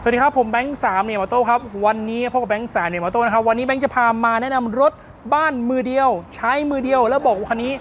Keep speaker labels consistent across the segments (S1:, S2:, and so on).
S1: สวัสดีครับ ผมแบงค์สามเนี่ยมาโต้ครับ วันนี้พบกับแบงค์สามเนี่ยมาโต้นะครับ วันนี้แบงค์จะพามาแนะนำรถบ้านมือเดียว ใช้มือเดียว แล้วบอกว่าคันนี้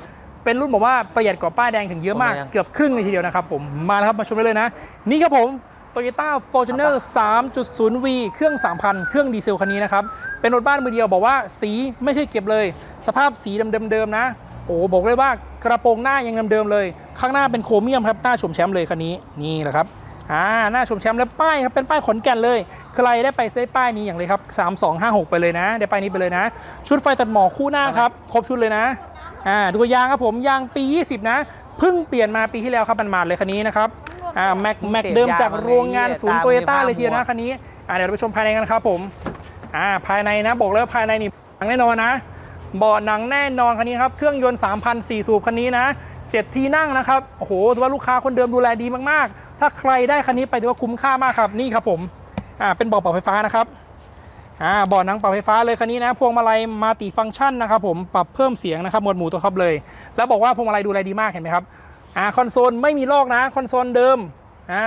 S1: เป็นรุ่นบอกว่าประหยัดกว่าป้ายแดงถึงเยอะมาก
S2: โอ้ยยัง
S1: เกือบครึ่งเลยทีเดียวนะครับผมมาแล้วครับมาชมได้เลยนะ นี่ครับผม Toyota Fortuner 3.0V เครื่อง 3,000 เครื่องดีเซลคันนี้นะครับ เป็นรถบ้านมือเดียวบอกว่าสีไม่เคยเก็บเลย สภาพสีเดิมๆนะโอ้บอกเลยว่ากระโปรงหน้ายังเดิมๆเลย ข้างหน้าเป็นโครเมียมครับหน้าชมแชมป์เลยคันนี้นี่แหละครับ อ่าหน้าชมแชมป์และป้ายครับเป็นป้ายขอนแก่นเลย ใครได้ไปได้ป้ายนี้อย่างเลยครับ 3256 ไปเลยนะ ได้ป้ายนี้ไปเลยนะ ชุดไฟตัดหมอกคู่หน้าครับ ครบชุดเลยนะอ่าดูยางครับผมยางปี 20 นะเพิ่งเปลี่ยนมาปีที่แล้วครับมันมาดๆเลยคันนี้นะครับอ่าแม็กแม็กเดิมจากโรงงานศูนย์โตโยต้าเลยทีเดียวนะคันนี้อ่าเดี๋ยวเราไปชมภายในกันครับผมอ่าภายในนะบอกเลยว่าภายในนี่หนังแน่นอนนะเบาะหนังแน่นอนคันนี้ครับเครื่องยนต์3,004สูบคันนี้นะ 7 ที่นั่งนะครับ โอ้โหถือว่าลูกค้าคนเดิมดูแลดีมากๆ ถ้าใครได้คันนี้ไปถือว่าคุ้มค่ามากครับ นี่ครับผม อ่า เป็นเบาะปรับไฟฟ้านะครับ อ่า เบาะหนังเปรับไฟฟ้าเลยคันนี้นะ พวงมาลัยมัลติฟังก์ชันนะครับผม ปรับเพิ่มเสียงนะครับ หมวดหมู่ตัวท็อปเลย แล้วบอกว่าพวงมาลัยดูแลดีมากเห็นไหมครับ อ่า คอนโซลไม่มีลอกนะ คอนโซลเดิม อ่า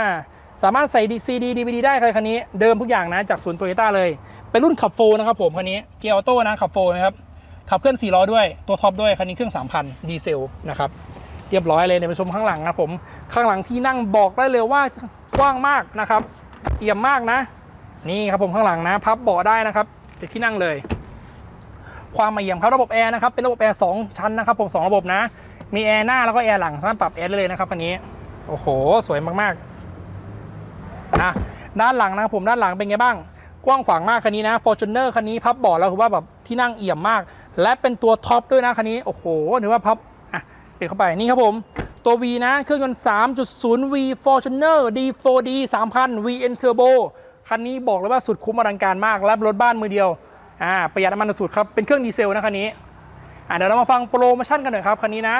S1: สามารถใส่ซีดีดีวีดีได้เลยคันนี้ เดิมทุกอย่างนะ จากศูนย์โตโยต้าเลย เป็นรุ่นขับโฟร์นะครับผมคันนี้ เกียร์ออโต้นะขับโฟนะครับขับเคลื่อน4ล้อด้วย ตัวท็อปด้วย คันนี้เครื่อง 3,000 ดีเซลนะครับ เรียบร้อยเลยในยไปชมข้างหลังนะผมข้างหลังที่นั่งบอกได้เลยว่ากว้างมากนะครับ เอี่ยมมากนะ นี่ครับผมข้างหลังนะ พับเบาะได้นะครับจากที่นั่งเลย ความมาเยี่ยมครับระบบแอร์นะครับเป็นระบบแอร์2ชั้นนะครับผมสองระบบนะ มีแอร์หน้าแล้วก็แอร์หลังสามารถปรับแอร์ได้เลยนะครับคันนี้โอ้โห สวยมากๆนะด้านหลังนะครับผมด้านหลังเป็นไงบ้างกว้างขวางมากคันนี้นะ Fortuner คันนี้พับเบาะแล้วคือว่าแบบที่นั่งเอี่ยมมาก และเป็นตัวท็อปด้วยนะคันนี้โอ้โหถือว่าพับ อะเปิดเข้าไปนี่ครับผม ตัว V นะ เครื่องยนต์ 3.0 V Fortuner D4D 3000 VN Turbo คันนี้บอกเลยว่าสุดคุ้มอลังการมาก และรถบ้านมือเดียวอ่าประหยัดน้ำมันสุดครับ เป็นเครื่องดีเซลนะคันนี้อะเดี๋ยวเรามาฟังโปรโมชั่นกันหน่อยครับคันนี้นะ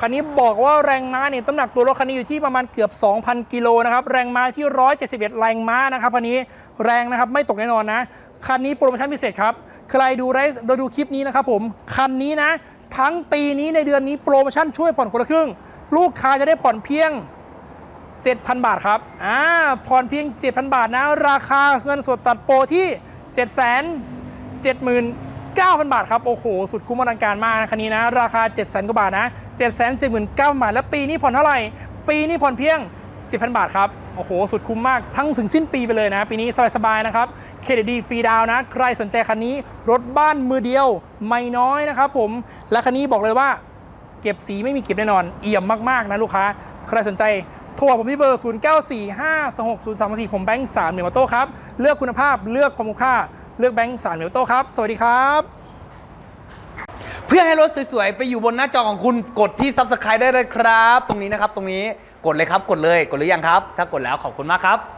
S1: คันนี้บอกว่าแรงม้าเนี่ยน้ำหนักตัวรถคันนี้อยู่ที่ประมาณเกือบ 2,000 กิโลนะครับ แรงม้าที่ 171 แรงม้านะครับคันนี้แรงนะครับไม่ตกแน่นอนนะ คันนี้โปรโมชั่นพิเศษครับ ใครดูไรโดยดูคลิปนี้นะครับผม คันนี้นะ ทั้งปีนี้ในเดือนนี้โปรโมชั่นช่วยผ่อนคนละครึ่ง ลูกค้าจะได้ผ่อนเพียง 7,000 บาทครับอ่าผ่อนเพียง 7,000 บาทนะ ราคาเงินสดตัดโปรที่ 7 7 9,000 บาทครับ โอ้โห สุดคุ้มอลังการมากนะคันนี้นะ ราคา 7 0 0 0 0กว่าบาทนะ 779,000บาท แล้วปีนี้ผ่อนเท่าไหร่ ปีนี้ผ่อนเพียง 10,000 บาทครับ โอ้โห สุดคุ้มมากทั้งถึงสิ้นปีไปเลยนะ ปีนี้สบายๆนะครับเครดิตดีฟรีดาวน์นะ ใครสนใจคันนี้รถบ้านมือเดียวไม่น้อยนะครับผม และคันนี้บอกเลยว่าเก็บสีไม่มีเก็บแน่นอน เอี่ยมมากๆนะลูกค้า ใครสนใจโทรผมที่เบอร์ 0945260334 ผมแบงค์3เมลโต้ครับ เลือกคุณภาพเลือกความคุ้มค่า เลือกแบงค์3เมลโต้ครับ สวัสดีครับ
S2: เพื่อให้รถสวยๆ ไปอยู่บนหน้าจอของคุณกดที่ Subscribe ได้เลยครับ ตรงนี้นะครับ ตรงนี้ กดเลยครับ กดเลย กดหรือยังครับ ถ้ากดแล้วขอบคุณมากครับ